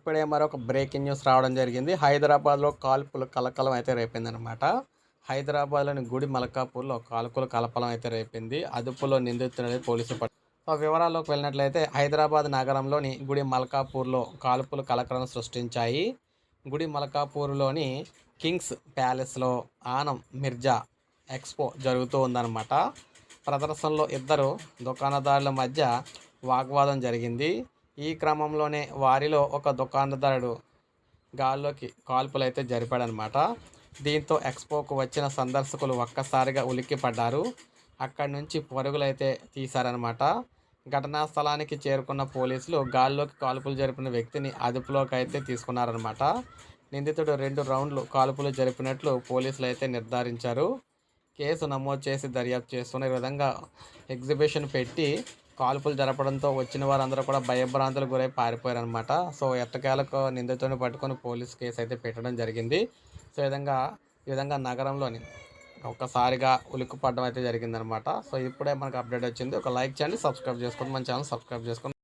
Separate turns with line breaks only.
ఇప్పుడే మరొక breaking news రావడం జరిగింది. హైదరాబాద్లో కాల్పులు కలకలం అయితే రేపిందనమాట హైదరాబాద్లోని గుడి మలకాపూర్లో కాల్పులు కలపలం అయితే రేపింది. అదుపులో నిందితులని పోలీసులు పట్టు వివరాల్లోకి వెళ్ళినట్లయితే హైదరాబాద్ నగరంలోని గుడి మల్కాపూర్లో కాల్పులు కలకలం సృష్టించాయి. గుడి మల్కాపూర్లోని కింగ్స్ ప్యాలెస్లో ఆనం మిర్జా ఎక్స్పో జరుగుతూ ఉందన్నమాట. ప్రదర్శనలో ఇద్దరు దుకాణదారుల మధ్య వాగ్వాదం జరిగింది. ఈ క్రమంలోనే వారిలో ఒక దుకాణదారుడు గాల్లోకి కాల్పులు అయితే జరిపాడనమాట. దీంతో ఎక్స్పోకు వచ్చిన సందర్శకులు ఒక్కసారిగా ఉలిక్కిపడ్డారు. అక్కడి నుంచి పరుగులైతే తీశారనమాట. ఘటనా స్థలానికి చేరుకున్న పోలీసులు గాల్లోకి కాల్పులు జరిపిన వ్యక్తిని అదుపులోకి అయితే తీసుకున్నారనమాట. నిందితుడు రెండు రౌండ్లు కాల్పులు జరిపినట్లు పోలీసులు అయితే నిర్ధారించారు. కేసు నమోదు చేసి దర్యాప్తు చేస్తున్న ఈ విధంగా ఎగ్జిబిషన్ పెట్టి కాల్పులు జరపడంతో వచ్చిన వారందరూ కూడా భయభ్రాంతులు గురై పారిపోయారనమాట సో ఎట్టకేలకు నిందితుడిని పట్టుకొని పోలీస్ కేసు అయితే పెట్టడం జరిగింది. సో విధంగా ఈ విధంగా నగరంలోని ఒక్కసారిగా ఉలిక్కు పడడం అయితే జరిగిందనమాట సో ఇప్పుడే మనకు అప్డేట్ వచ్చింది. ఒక లైక్ చేయండి సబ్స్క్రైబ్ చేసుకోండి మన ఛానల్ సబ్స్క్రైబ్ చేసుకోండి.